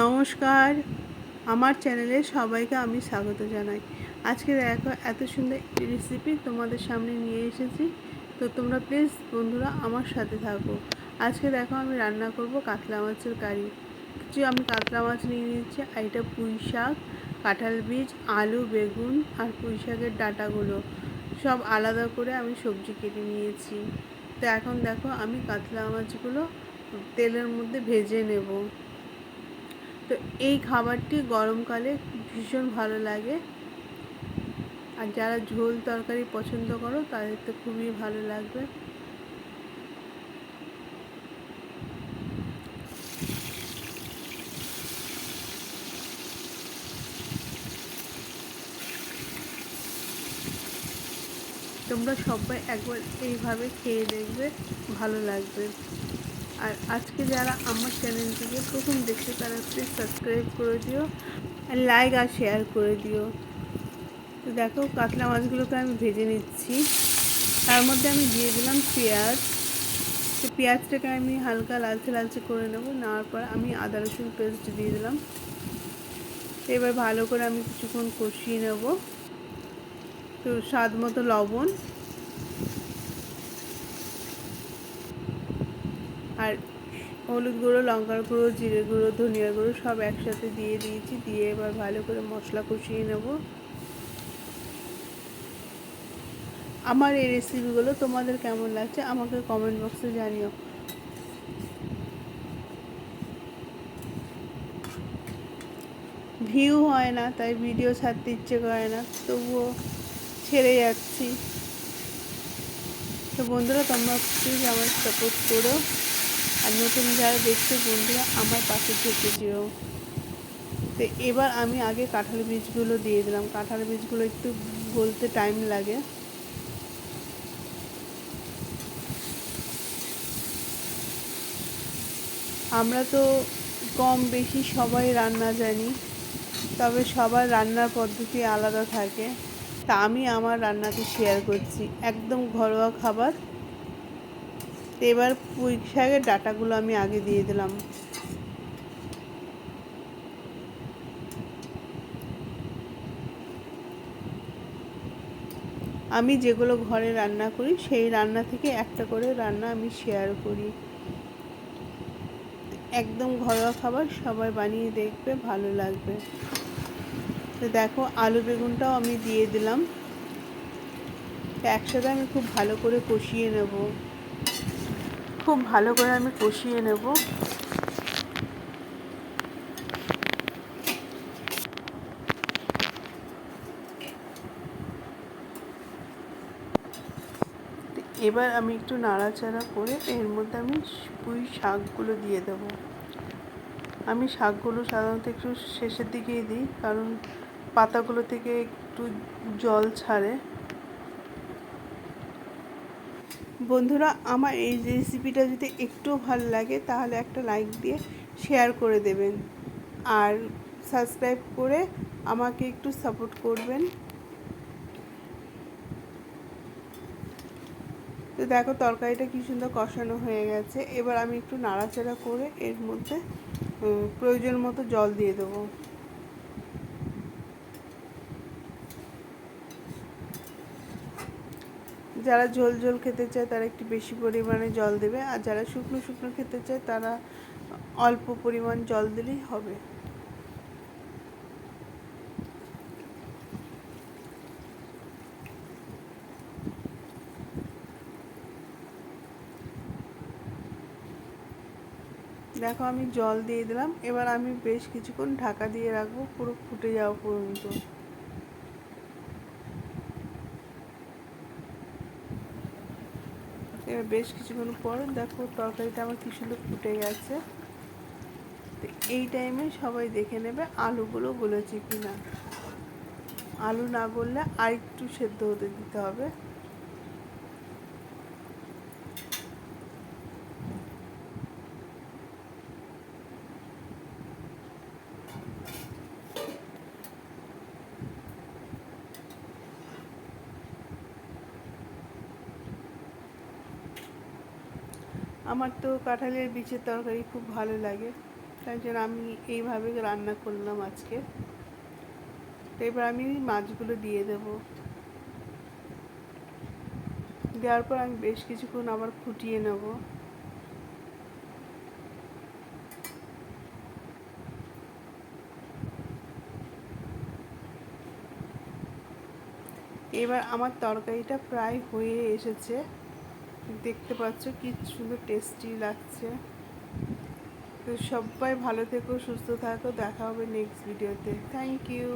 নমস্কার। আমার চ্যানেলে সবাইকে আমি স্বাগত জানাই। আজকে দেখো, এত সুন্দর রেসিপি তোমাদের সামনে নিয়ে এসেছি। তো তোমরা প্লিজ বন্ধুরা আমার সাথে থাকো। আজকে দেখো, আমি রান্না করব কাতলা মাছের কারি। কিছু আমি কাতলা মাছ নিয়ে নিচ্ছি আর এটা পুঁই শাক, কাঁঠাল বীজ, আলু, বেগুন, আর পুঁই শাকের ডাঁটাগুলো। সব আলাদা করে আমি সবজি কেটে নিয়েছি। তো এখন দেখো, আমি কাতলা মাছগুলো তেলের মধ্যে ভেজে নেব। তো এই খাবারটি গরমকালে ভীষণ ভালো লাগে। আর যারা ঝোল তরকারি পছন্দ করো, তাদের তো খুবই ভালো লাগবে। তোমরা সবাই একবার এইভাবে খেয়ে দেখবে, ভালো লাগবে। আর আজকে যারা আমার চ্যানেলটিকে প্রথম দেখছে, তারা প্লিজ সাবস্ক্রাইব করে দিও আর লাইক আর শেয়ার করে দিও। তো দেখো, কাতলা মাছগুলোকে আমি ভেজে নিচ্ছি। তার মধ্যে আমি দিয়ে দিলাম পেঁয়াজ। তো পেঁয়াজটাকে আমি হালকা লালচে লালচে করে নেব, নেওয়ার পর আমি আদা রসুন পেস্ট দিয়ে দিলাম। এবার ভালো করে আমি কিছুক্ষণ কষিয়ে নেব। তো স্বাদ মতো লবণ। আর হলুদ গুঁড়ো, লঙ্কার গুঁড়ো, জিরে গুঁড়ো, ধনিয়া গুঁড়ো সব একসাথে দিয়ে দিয়েছি, দিয়ে এবার ভালো করে মশলা কষিয়ে নেব। আমার এই রেসিপিগুলো তোমাদের কেমন লাগছে আমাকে কমেন্ট বক্সে জানিও। ভিউ হয় না, তাই ভিডিও ছাড়তে ইচ্ছে করে না, তবুও ছেড়ে যাচ্ছি। তো বন্ধুরা, তোমরা প্লিজ আমার সাপোর্ট করো। আর নতুন যারা দেখছ বন্ধুরা, আমার পাশে থেকে যেও। তো এবার আমি আগে কাঁঠাল বীজগুলো দিয়ে দিলাম। কাঁঠাল বীজগুলো একটু গলতে টাইম লাগে। আমরা তো কম বেশি সবাই রান্না জানি, তবে সবার রান্নার পদ্ধতি আলাদা থাকে। তা আমি আমার রান্নাকে শেয়ার করছি। একদম ঘরোয়া খাবার। তো এবার পুঁই শাকের ডাটাগুলো আমি আগে দিয়ে দিলাম। আমি যেগুলো ঘরে রান্না করি, সেই রান্না থেকে একটা করে রান্না আমি শেয়ার করি। একদম ঘরোয়া খাবার সবাই বানিয়ে দেখবে, ভালো লাগবে। তো দেখো, আলু বেগুনটাও আমি দিয়ে দিলাম। একসাথে আমি খুব ভালো করে কষিয়ে নেব। খুব ভালো করে আমি কষিয়ে নেব। এবার আমি একটু নাড়াচাড়া করে এর মধ্যে আমি পুঁই শাকগুলো দিয়ে দেবো। আমি শাকগুলো সাধারণত একটু শেষের দিকেই দিই, কারণ পাতাগুলো থেকে একটু জল ছাড়ে। বন্ধুরা, আমার এই রেসিপিটা যদি একটু ভালো লাগে, তাহলে একটা লাইক দিয়ে শেয়ার করে দেবেন। আর সাবস্ক্রাইব করে আমাকে একটু সাপোর্ট করবেন। তো দেখো, তরকারিটা কি সুন্দর কষানো হয়ে গেছে। এবার আমি একটু নাড়াচাড়া করে এর মধ্যে প্রয়োজন মতো জল দিয়ে দেবো। যারা ঝোল ঝোল খেতে চায় তারা একটু বেশি পরিমাণে জল দেবে। আর যারা শুকনো শুকনো খেতে চায় তারা অল্প পরিমাণ জল দিলেই হবে। দেখো আমি জল দিয়ে দিলাম। এবার আমি বেশ কিছুক্ষণ ঢাকা দিয়ে রাখব। পুরো ফুটে যাওয়া পর্যন্ত। এবার বেশ কিছুক্ষণ পর দেখো তরকারিটা আমার কি সুন্দর ফুটে গেছে। তো এই টাইমে সবাই দেখে নেবে আলুগুলো গলেছে কি না আলু না গললে আরেকটু সেদ্ধ হতে দিতে হবে। আমার তো কাঁঠালের বীজের তরকারি খুব ভালো লাগে। তাই জন্য আমি এইভাবে রান্না করলাম আজকে। তো এবার আমি মাছগুলো দিয়ে দেব। দেওয়ার পর আমি বেশ কিছুক্ষণ আবার ফুটিয়ে নেব। এবার আমার তরকারিটা প্রায় হয়ে এসেছে। দেখতে পাচ্ছ কি সুন্দর টেস্টি লাগছে। তো সবাই ভালো থেকো, সুস্থ থাকো, দেখা হবে নেক্সট ভিডিওতে থ্যাংক ইউ